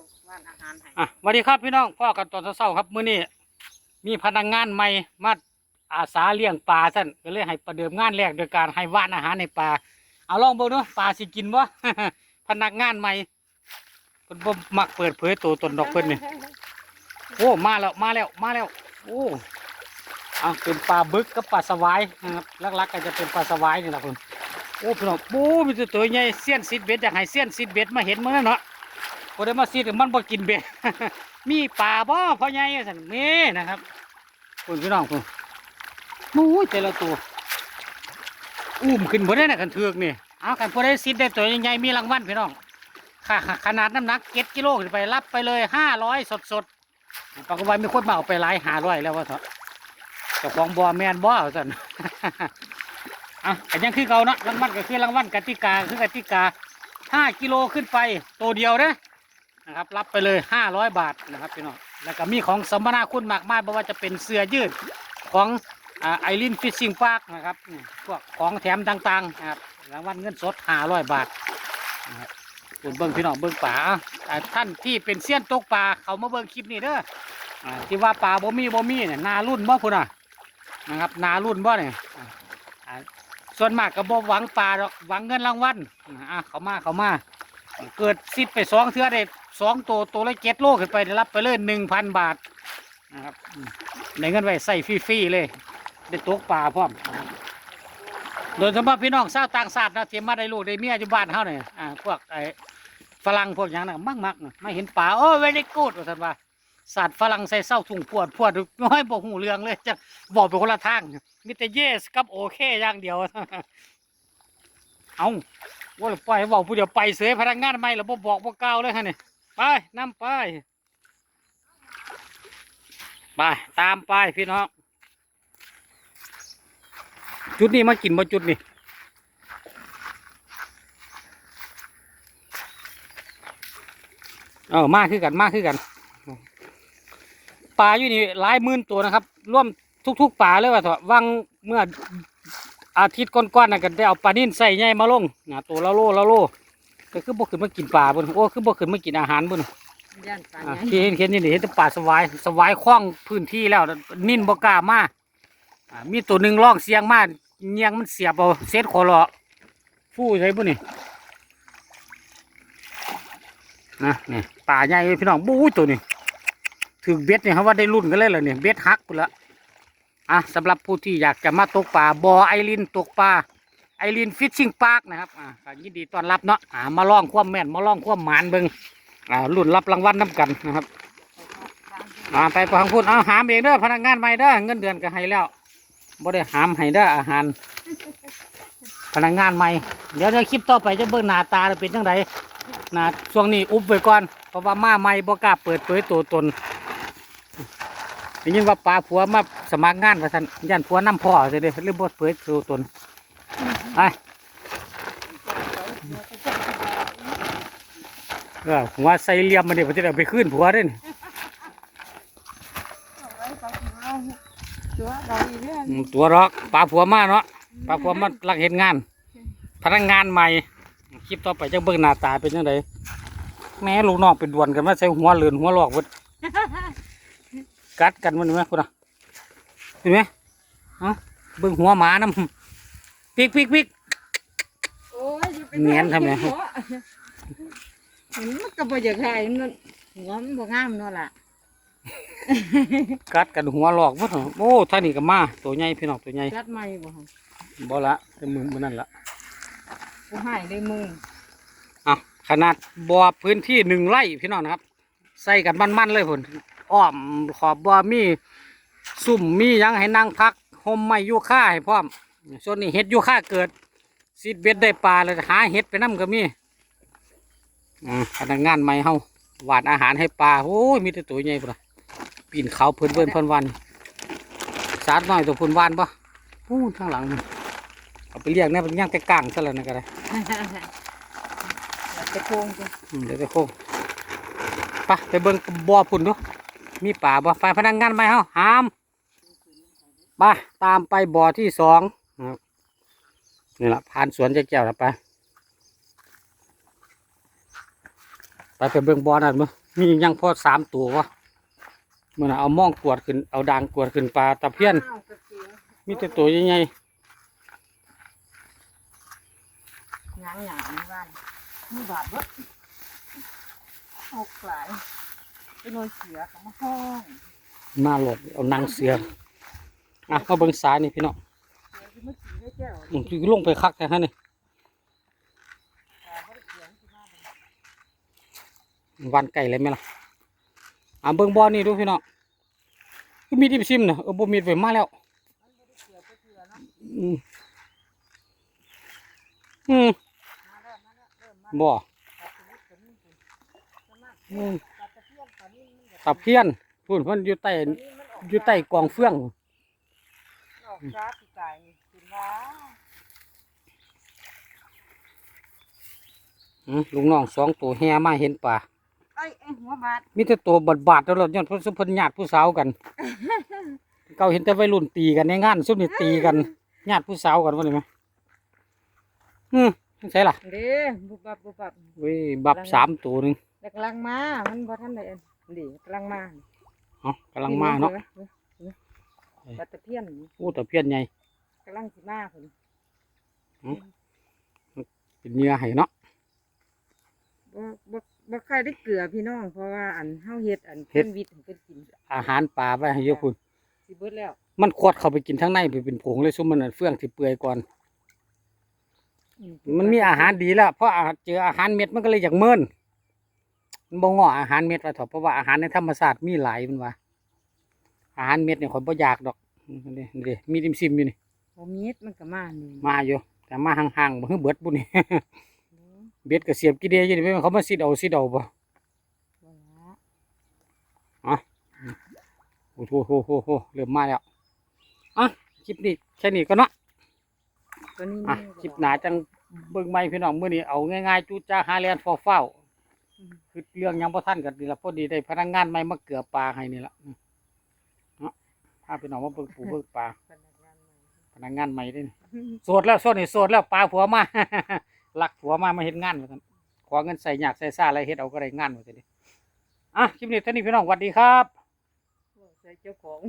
วว่านอาหารให้อะสวัสดีครับพี่น้องพ่อกันตอนเช้าๆครับมื้อนี้มีพนักงานใหม่มาอาสาเลี้ยงปลาท่านก็เลยให้ประเดิมงานแรกโดยการให้ว่านอาหารในปลาเอาลองเบิ่งเนาะปลาสิกินบ่ พนักงานใหม่เพิ่นบ่มักเปิดเผยตัวตนดอกเพิ่นนี่โอ้มาแล้วมาแล้วมาแล้ว โอ้อะเป็นปลาบึกกับปลาสวายนะครับลักๆก็จะเป็นปลาสวายนี่แหละเพิ่นโอ้พี่น้องโอ้มีแต่ตัวใหญ่เสี้ยนซิดเบ็ดอยากให้เสี้ยนซิดเบ็ดมาเห็นมื้อนั้นเนาะ บ่ได้มาซีดมันบ่กินเบ็ด มีปลาบ่พ่อใหญ่สันนี่นะครับคุณพี่น้องคุณโอ้ยแต่ละตัว อุ้มขึ้นบ่ได้นะกันเถือกนี่เอากันพอได้ซีดได้ตัวใหญ่ๆมีรางวัลพี่น้องค่ะขนาดน้ำหนักเจ็ดกิโลขึ้นไปรับไปเลยห้าร้อยสดๆปากฏว่ามีคนมาเอาไปหลายหาร้อยแล้วว่าเถอะเจ้าของบ่อแมนบ่สันอะอันยังคือเก่าเนาะรางวัลก็คือรางวัลกติกาคือกติกาห้ากิโลขึ้นไปตัวเดียวเด้อ นะครับ รับไปเลย 500 บาทนะครับพี่น้องแล้วก็มีของสมนาคุณมากมายไม่ว่าจะเป็นเสื้อยืดของไอรินฟิชชิงพาร์คนะครับพวกของแถมต่างๆนะครับรางวัลเงินสด 500 บาทนะครับคุณเบิ้งพี่น้องเบิ้งป่าท่านที่เป็นเซียนตกปลาเขามาเบิ้งคลิปนี้เด้อที่ว่าปลาบ่มีบ่มีเนี่ยนารุ่นบ่พุ่นอะนะครับนารุ่นบ่เนี่ยส่วนมากก็บ่หวังปลาดอกหวังเงินรางวัลอ่าเขามาเขามา เกิดซิดไปสองเทือได้สองตัวตัวละเจ็ดโลขึ้นไปได้รับไปเลยหนึ่งพันบาทนะครับในเงินไว้ใส่ฟรีๆเลยได้ตกปลาพร้อมโดยเฉพาะพี่น้องชาวต่างชาตินะที่มมาได้ลูกได้เมียอยู่บ้านเขาเนี่ยอ่าพวกไอ้ฝรั่งพวกอย่างนั้นมักมักไม่เห็นปลาโอ้เวลิกูดว่าท่านว่าสตว์ฝรั่งใส่เศร้าถุงปวดปวดน้อยบอกหูเรื่องเลยจะบอกไปคนละทางมีแต่เยสกับโอเคอย่างเดียว เอาว่าปล่อยบอกผู้เดียวไปเสยพนักงานใหม่แล้วบ่บอกบ่กล่าวเลยฮะนี่ไปนำไปไปตามไปพี่น้องจุดนี้มากินบ่จุดนี้เออมาคือกันมาคือกันปลาอยู่นี่หลายหมื่นตัวนะครับร่วมทุก ๆป่าเลยว่าเถอะวังเมื่อ อาทิตย์ก่อนๆน่ะก็ได้เอาปลานิ่นใส่ใหญ่มาลงนะตัวละโลละโลก็คือบ่ขึ้นมากินปลาบนโอ้คือบ่ขึ้นมากินอาหารบนย่านปลาอ่าใหญ่ที่เห็นเห็นนี่นี่เห็นแต่ปลาสวายสวายคล้องพื้นที่แล้วนิ่นบ่กล้ามาอ่ามีตัวหนึ่งร้องเสียงมาเงียงมันเสียบเอาเซตคอรอฟู้ใช่บุนี่นะนี่ปลาใหญ่เว้ยพี่น้องบู๊ยตัวนี้ถึงเบ็ดเนี่ยเขาว่าได้รุ่นกันเลยเหรอเนี่ยเบ็ดฮักไปละ อะสำหรับผู้ที่อยากจะมาตกปลาบอไอรินตกปลาไอรินฟิชชิงพาร์คนะครับอ่ายินดีต้อนรับเนาะอ่ามาล่องความแม่นมาล่องความหมานเบิงอ่ารุ่นรับรางวัลน้ำกันนะครับอ่าไปฟังพูดเอาหามเองเด้อพนักงานใหม่เด้อเงินเดือนก็ให้แล้วบ่ได้หามให้เด้ออาหาร พนักงานใหม่ เดี๋ยวในคลิปต่อไปจะเบิ่งหน้าตาเป็นจังไดหน้าช่วงนี้อุบไว้ก่อนเพราะว่ามาใหม่บ่กล้าเปิดเผยตัวตน ได้ยินว่าปลาผัวมาสมัครงานว่าท่านยันผัวน้ำพ่อเสียเด้หรือบดเผยตัวตนไปเออหัวใส่เหลี่ยมมาเดี๋ยวจะเอาไปขึ้นผัวเด้นตัวเราอีเรื่องอืมตัวรอกปลาผัวมาเนาะปลาผัวมาลักเห็นงาน พนักงานใหม่คลิปต่อไปจะเบิ่งหน้าตาเป็นยังไงแม่ลูกน้องเป็นดวนกันมาใส่หัวเลือนหัวหลอกเบิด กัดกันมันเห็นไหมคุณอะเห็นไหมเอ้าเบิ่งหัวหมาน้ำปิกปิกปิก โอ้ยสิไปเนียนทำไมหัวมันก็บ่อยากให้มันหัวมันบ่งามเนาะล่ะกัดกันหัวหลอกวะโอ้ท่านี่ก็มาตัวใหญ่พี่น้องตัวใหญ่จัดใหม่บ่หั่นบ่ละแต่มือมันนั่นละกูให้เลยมึงอะขนาดบ่อพื้นที่หนึ่งไร่พี่น้องนะครับ ใส่กันมันๆเลยพุ่น อ้อมขอบบ่อมีซุ่มมีหยังให้นั่งพักห่มไม้ยูค่าให้พร้อมส่วนนี้เห็ดยูค่าเกิดซีดเบ็ดได้ปลาเลยหาเห็ดไปน้ำก็มีอ่าพนักงานใหม่เฮาหวานอาหารให้ปลาโอ้ยมีแต่ตัวใหญ่พุ่นน่ะปีนเขาเพิ่นเพิ่นเพิ่นวันสาดน้อยตัวเพิ่นวานปะพูนข้างหลังนี่เอาไปเลี้ยงเนี่ยเป็นย่างแต่กลางซะแล้วนะก็ได้ตะโคงจ้ะอืมเดี๋ยวไปโค้งไปไปเบิ่งบ่อพุ่นดู มีป่าบ่ไฟพนักงานไหมเฮาหามไปตามไปบ่อที่สองนะครับนี่แหละผ่านสวนเจ้าแก้วแล้วไปไปไปเบิ่งบ่อนั่นมั้งมียังพอสามตัววะเมื่อน่ะเอาม่องกวดขึ้นเอาด่างกวดขึ้นปลาตะเพียน มีแต่ตัวใหญ่หยังหยังนี่บ้านมีบาดเบิดออกหลาย ไปโดนเสือกับมาห้องๆมาหลดเอานางเสืออะมาเบิ่งสายนี่พี่น้องเสือที่มันสีได้แก้วอืมคือลงไปคักแท้ฮะนี่แต่บ่ได้เสียงที่มาเป็นวันไก่เลยไหมล่ะอะเบิ่งบ่อนี่ดูพี่น้องคือมีดิบซิมนะเออบ่มีไว้มาแล้วมันบ่ได้เสือไปเสือเนาะอืมอืมมาแล้วมาแล้วเริ่มมาบ่ตัดตัวนี้ตัวนี้ตัวนี้มาอืม ตะเพียนพุ่นเพิ่นอยู่ใต้ตัวนี้มันออกอยู่ใต้กองเฟืองออกจ้าปีกายนี่กินว่าอืมลุงน้องสองตัวแห่มาเห็นป่าไอ้ยไอ้หัวบาดมีแต่ตัวบาดบาดๆตลอดย้อนเพิ่นซุเพิ่นญาติผู้สาวกัน เก่าเห็นแต่วัยรุ่นตีกันในงานซุมนี่ตีกันญาติผู้สาวกันว่าได้ไหมอืมใช่ล่ะเด้บุบบับบุบบับเว้ยบับสามตัวหนึงแต่กำลังมา มันบ่ทันได้ อันนี่กำลังมาเอ๋อกำลังมาเนาะห็ไหเห็นไหมเห็นไหมบัดตะเพียนนี่โอ้ตะเพียนใหญ่กำลังสิมาพุ่นเป็นเหนื้อให้เนาะบ่บ่บ่ค่อยได้เกลือพี่น้อง เพราะว่าอันเฮาเฮ็ดอันเพิ่นวิทย์ให้เพิ่นกิน อาหารป่าไว้ให้เยอะพุ่นสิเบิดแล้ว มันขวดเข้าไปกินทั้งในไปเป็นผงเลยซุมมันนะเฟื่องที่เปื่อยก่อนอืมันมีอาหารดีแล้วเพราะอาเจออาหารเม็ดมันก็เลยอยากเมินมัน บ่งออาหารเม็ดว่าเถอะเพราะว่าอาหารในธรรมชาติมีหลายมันว่าอาหารเม็ดเนี่ยข่อยบ่อยากดอกนี่นี่มีดิมซิมอยู่นี่บ่มีดมันก็มานี่มาอยู่แต่มาห่างๆบ่คือเบิดบุนี่เบ็ดก็เสียบกี่เดียอยู่นี่เพิ่นเขามาซิดเอาซิดเอาบ่บ่ละโอ้โหโหโหโหเริ่มมาแล้วอะคลิปนี้แค่นี้ก็เนาะตัวนี้อะนี่คลิปหน้าจังเบิ่งใหม่พี่น้องมื้อนี้เอาง่ายๆจูจ้าหาแลนฟอเฝ้าอืม คือเรื่องหยังบ่ทันกันนี่ละพอดีได้พนักงานใหม่มาเกลือปลาให้นี่ละอืมเนาะพาพี่น้องมาเบิ่งปูเบิ่งปลาพนักงานใหม่พนักงานใหม่เด้นี่โสดแล้วโสดนี่โสดแล้วปลาผัวมาลักผัวมามาเฮ็ดงานว่าซั่นขอเงินใส่ยากใส่ซ่าอะไรเฮ็ดเอาก็ได้งานว่าซั่นดิอะคลิปนี้เท่านี้พี่น้องสวัสดีครับใส่เจ้าของ